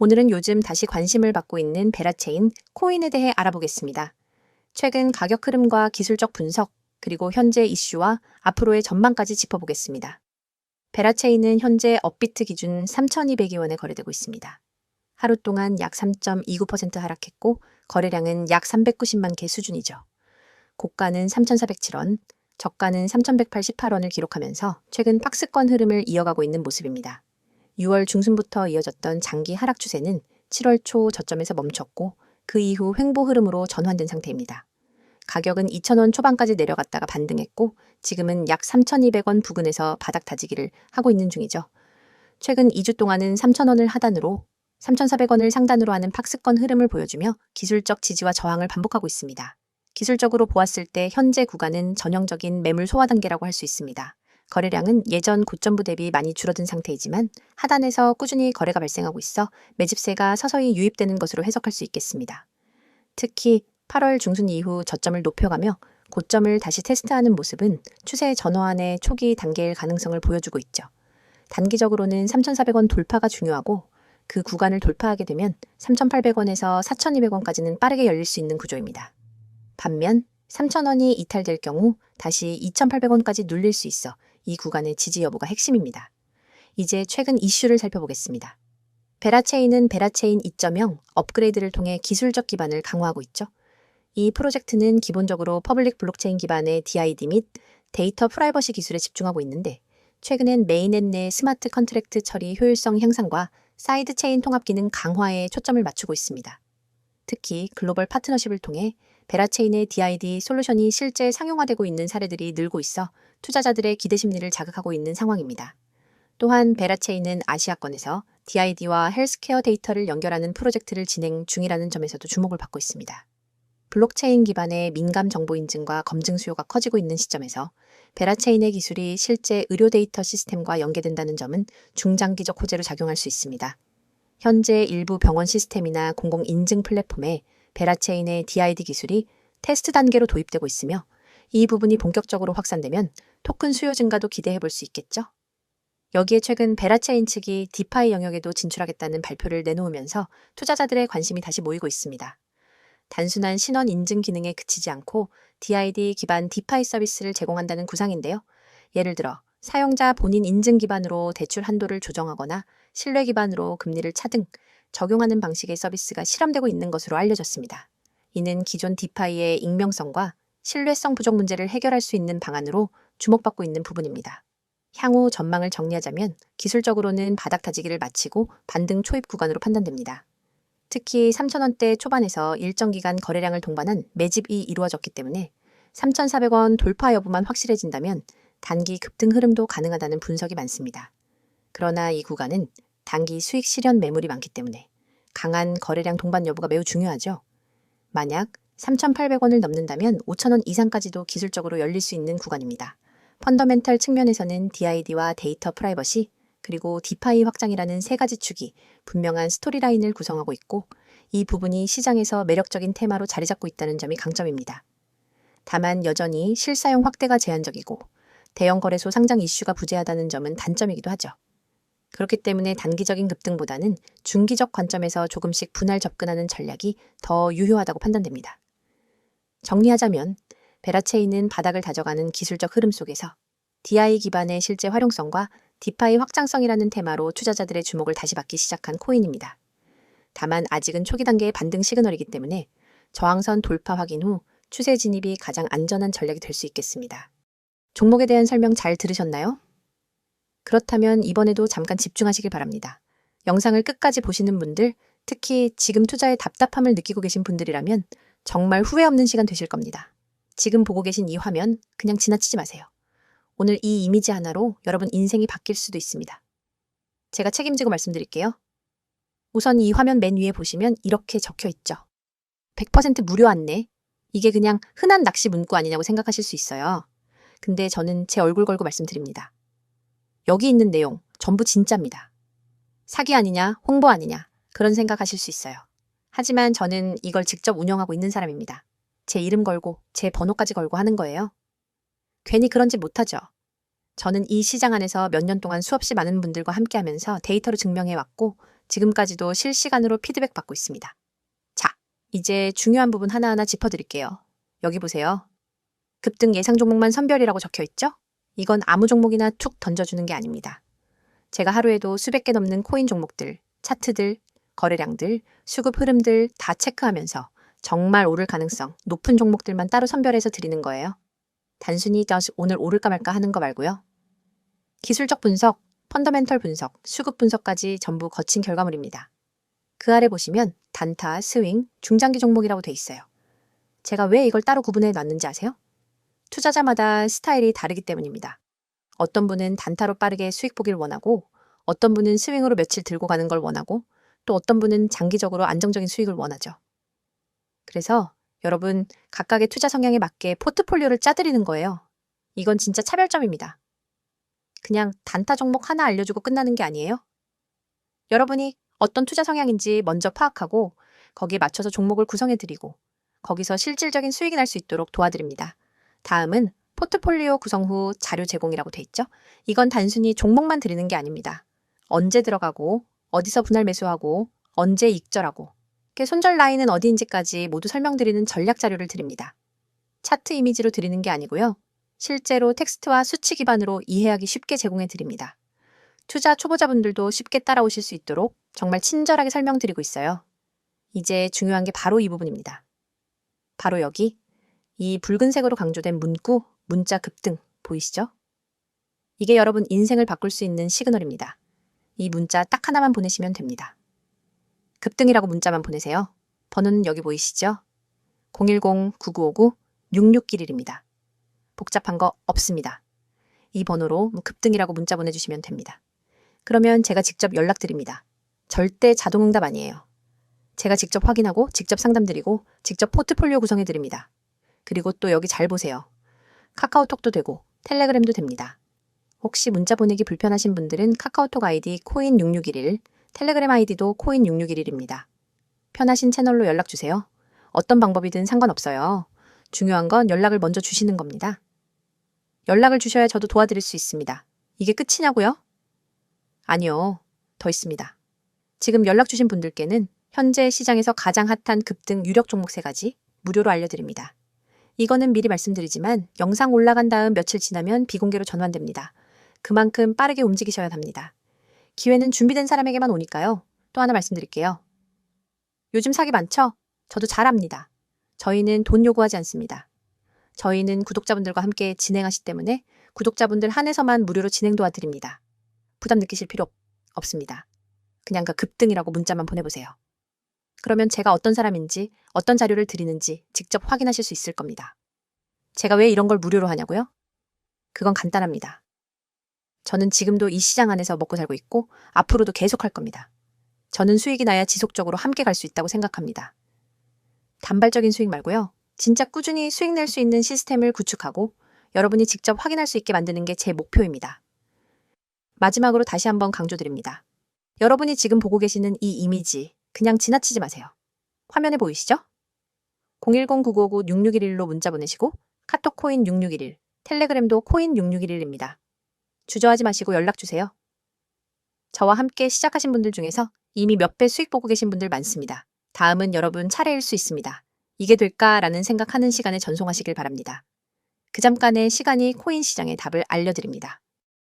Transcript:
오늘은 요즘 다시 관심을 받고 있는 베라체인 코인에 대해 알아보겠습니다. 최근 가격 흐름과 기술적 분석, 그리고 현재 이슈와 앞으로의 전망까지 짚어보겠습니다. 베라체인은 현재 업비트 기준 3,200여 원에 거래되고 있습니다. 하루 동안 약 3.29% 하락했고 거래량은 약 390만 개 수준이죠. 고가는 3,407원, 저가는 3,188원을 기록하면서 최근 박스권 흐름을 이어가고 있는 모습입니다. 6월 중순부터 이어졌던 장기 하락 추세는 7월 초 저점에서 멈췄고 그 이후 횡보 흐름으로 전환된 상태입니다. 가격은 2,000원 초반까지 내려갔다가 반등했고 지금은 약 3,200원 부근에서 바닥 다지기를 하고 있는 중이죠. 최근 2주 동안은 3,000원을 하단으로 3,400원을 상단으로 하는 박스권 흐름을 보여주며 기술적 지지와 저항을 반복하고 있습니다. 기술적으로 보았을 때 현재 구간은 전형적인 매물 소화 단계라고 할 수 있습니다. 거래량은 예전 고점부 대비 많이 줄어든 상태이지만 하단에서 꾸준히 거래가 발생하고 있어 매집세가 서서히 유입되는 것으로 해석할 수 있겠습니다. 특히 8월 중순 이후 저점을 높여가며 고점을 다시 테스트하는 모습은 추세 전환의 초기 단계일 가능성을 보여주고 있죠. 단기적으로는 3,400원 돌파가 중요하고 그 구간을 돌파하게 되면 3,800원에서 4,200원까지는 빠르게 열릴 수 있는 구조입니다. 반면 3,000원이 이탈될 경우 다시 2,800원까지 눌릴 수 있어 이 구간의 지지 여부가 핵심입니다. 이제 최근 이슈를 살펴보겠습니다. 베라체인은 베라체인 2.0 업그레이드를 통해 기술적 기반을 강화하고 있죠. 이 프로젝트는 기본적으로 퍼블릭 블록체인 기반의 DID 및 데이터 프라이버시 기술에 집중하고 있는데 최근엔 메인넷 내 스마트 컨트랙트 처리 효율성 향상과 사이드 체인 통합 기능 강화에 초점을 맞추고 있습니다. 특히 글로벌 파트너십을 통해 베라체인의 DID 솔루션이 실제 상용화되고 있는 사례들이 늘고 있어 투자자들의 기대 심리를 자극하고 있는 상황입니다. 또한 베라체인은 아시아권에서 DID와 헬스케어 데이터를 연결하는 프로젝트를 진행 중이라는 점에서도 주목을 받고 있습니다. 블록체인 기반의 민감 정보 인증과 검증 수요가 커지고 있는 시점에서 베라체인의 기술이 실제 의료 데이터 시스템과 연계된다는 점은 중장기적 호재로 작용할 수 있습니다. 현재 일부 병원 시스템이나 공공 인증 플랫폼에 베라체인의 DID 기술이 테스트 단계로 도입되고 있으며 이 부분이 본격적으로 확산되면 토큰 수요 증가도 기대해 볼 수 있겠죠? 여기에 최근 베라체인 측이 디파이 영역에도 진출하겠다는 발표를 내놓으면서 투자자들의 관심이 다시 모이고 있습니다. 단순한 신원 인증 기능에 그치지 않고 DID 기반 디파이 서비스를 제공한다는 구상인데요. 예를 들어 사용자 본인 인증 기반으로 대출 한도를 조정하거나 신뢰 기반으로 금리를 차등 적용하는 방식의 서비스가 실험되고 있는 것으로 알려졌습니다. 이는 기존 디파이의 익명성과 신뢰성 부족 문제를 해결할 수 있는 방안으로 주목받고 있는 부분입니다. 향후 전망을 정리하자면 기술적으로는 바닥 다지기를 마치고 반등 초입 구간으로 판단됩니다. 특히 3,000원대 초반에서 일정 기간 거래량을 동반한 매집이 이루어졌기 때문에 3,400원 돌파 여부만 확실해진다면 단기 급등 흐름도 가능하다는 분석이 많습니다. 그러나 이 구간은 단기 수익 실현 매물이 많기 때문에 강한 거래량 동반 여부가 매우 중요하죠. 만약 3,800원을 넘는다면 5,000원 이상까지도 기술적으로 열릴 수 있는 구간입니다. 펀더멘탈 측면에서는 DID와 데이터 프라이버시, 그리고 디파이 확장이라는 세 가지 축이 분명한 스토리라인을 구성하고 있고 이 부분이 시장에서 매력적인 테마로 자리 잡고 있다는 점이 강점입니다. 다만 여전히 실사용 확대가 제한적이고 대형 거래소 상장 이슈가 부재하다는 점은 단점이기도 하죠. 그렇기 때문에 단기적인 급등보다는 중기적 관점에서 조금씩 분할 접근하는 전략이 더 유효하다고 판단됩니다. 정리하자면 베라체인은 바닥을 다져가는 기술적 흐름 속에서 DI 기반의 실제 활용성과 디파이 확장성이라는 테마로 투자자들의 주목을 다시 받기 시작한 코인입니다. 다만 아직은 초기 단계의 반등 시그널이기 때문에 저항선 돌파 확인 후 추세 진입이 가장 안전한 전략이 될 수 있겠습니다. 종목에 대한 설명 잘 들으셨나요? 그렇다면 이번에도 잠깐 집중하시길 바랍니다. 영상을 끝까지 보시는 분들, 특히 지금 투자에 답답함을 느끼고 계신 분들이라면 정말 후회 없는 시간 되실 겁니다. 지금 보고 계신 이 화면 그냥 지나치지 마세요. 오늘 이 이미지 하나로 여러분 인생이 바뀔 수도 있습니다. 제가 책임지고 말씀드릴게요. 우선 이 화면 맨 위에 보시면 이렇게 적혀 있죠. 100% 무료 안내. 이게 그냥 흔한 낚시 문구 아니냐고 생각하실 수 있어요. 근데 저는 제 얼굴 걸고 말씀드립니다. 여기 있는 내용 전부 진짜입니다. 사기 아니냐, 홍보 아니냐, 그런 생각하실 수 있어요. 하지만 저는 이걸 직접 운영하고 있는 사람입니다. 제 이름 걸고 제 번호까지 걸고 하는 거예요. 괜히 그런 짓 못하죠. 저는 이 시장 안에서 몇 년 동안 수없이 많은 분들과 함께 하면서 데이터로 증명해 왔고 지금까지도 실시간으로 피드백 받고 있습니다. 자, 이제 중요한 부분 하나하나 짚어드릴게요. 여기 보세요. 급등 예상 종목만 선별이라고 적혀 있죠? 이건 아무 종목이나 툭 던져주는 게 아닙니다. 제가 하루에도 수백 개 넘는 코인 종목들, 차트들, 거래량들, 수급 흐름들 다 체크하면서 정말 오를 가능성 높은 종목들만 따로 선별해서 드리는 거예요. 단순히 오늘 오를까 말까 하는 거 말고요. 기술적 분석, 펀더멘털 분석, 수급 분석까지 전부 거친 결과물입니다. 그 아래 보시면 단타, 스윙, 중장기 종목이라고 돼 있어요. 제가 왜 이걸 따로 구분해 놨는지 아세요? 투자자마다 스타일이 다르기 때문입니다. 어떤 분은 단타로 빠르게 수익 보기를 원하고, 어떤 분은 스윙으로 며칠 들고 가는 걸 원하고, 또 어떤 분은 장기적으로 안정적인 수익을 원하죠. 그래서 여러분 각각의 투자 성향에 맞게 포트폴리오를 짜드리는 거예요. 이건 진짜 차별점입니다. 그냥 단타 종목 하나 알려주고 끝나는 게 아니에요. 여러분이 어떤 투자 성향인지 먼저 파악하고 거기에 맞춰서 종목을 구성해드리고 거기서 실질적인 수익이 날 수 있도록 도와드립니다. 다음은 포트폴리오 구성 후 자료 제공이라고 돼 있죠. 이건 단순히 종목만 드리는 게 아닙니다. 언제 들어가고 어디서 분할 매수하고 언제 익절하고 그 손절 라인은 어디인지까지 모두 설명드리는 전략 자료를 드립니다. 차트 이미지로 드리는 게 아니고요. 실제로 텍스트와 수치 기반으로 이해하기 쉽게 제공해 드립니다. 투자 초보자분들도 쉽게 따라오실 수 있도록 정말 친절하게 설명드리고 있어요. 이제 중요한 게 바로 이 부분입니다. 바로 여기 이 붉은색으로 강조된 문구, 문자 급등 보이시죠? 이게 여러분 인생을 바꿀 수 있는 시그널입니다. 이 문자 딱 하나만 보내시면 됩니다. 급등이라고 문자만 보내세요. 번호는 여기 보이시죠? 010-9959-6611입니다. 복잡한 거 없습니다. 이 번호로 뭐 급등이라고 문자 보내주시면 됩니다. 그러면 제가 직접 연락드립니다. 절대 자동응답 아니에요. 제가 직접 확인하고 직접 상담드리고 직접 포트폴리오 구성해드립니다. 그리고 또 여기 잘 보세요. 카카오톡도 되고 텔레그램도 됩니다. 혹시 문자 보내기 불편하신 분들은 카카오톡 아이디 코인6611, 텔레그램 아이디도 코인6611입니다. 편하신 채널로 연락 주세요. 어떤 방법이든 상관없어요. 중요한 건 연락을 먼저 주시는 겁니다. 연락을 주셔야 저도 도와드릴 수 있습니다. 이게 끝이냐고요? 아니요. 더 있습니다. 지금 연락 주신 분들께는 현재 시장에서 가장 핫한 급등 유력 종목 세 가지 무료로 알려드립니다. 이거는 미리 말씀드리지만 영상 올라간 다음 며칠 지나면 비공개로 전환됩니다. 그만큼 빠르게 움직이셔야 합니다. 기회는 준비된 사람에게만 오니까요. 또 하나 말씀드릴게요. 요즘 사기 많죠? 저도 잘 압니다. 저희는 돈 요구하지 않습니다. 저희는 구독자분들과 함께 진행하시 때문에 구독자분들 한해서만 무료로 진행 도와드립니다. 부담 느끼실 필요 없- 없습니다. 그냥 그 급등이라고 문자만 보내보세요. 그러면 제가 어떤 사람인지 어떤 자료를 드리는지 직접 확인하실 수 있을 겁니다. 제가 왜 이런 걸 무료로 하냐고요? 그건 간단합니다. 저는 지금도 이 시장 안에서 먹고 살고 있고 앞으로도 계속 할 겁니다. 저는 수익이 나야 지속적으로 함께 갈 수 있다고 생각합니다. 단발적인 수익 말고요. 진짜 꾸준히 수익 낼 수 있는 시스템을 구축하고 여러분이 직접 확인할 수 있게 만드는 게 제 목표입니다. 마지막으로 다시 한번 강조드립니다. 여러분이 지금 보고 계시는 이 이미지 그냥 지나치지 마세요. 화면에 보이시죠? 010-9959-6611로 문자 보내시고 카톡 코인 6611, 텔레그램도 코인 6611입니다. 주저하지 마시고 연락 주세요. 저와 함께 시작하신 분들 중에서 이미 몇 배 수익 보고 계신 분들 많습니다. 다음은 여러분 차례일 수 있습니다. 이게 될까라는 생각하는 시간에 전송하시길 바랍니다. 그 잠깐의 시간이 코인 시장의 답을 알려드립니다.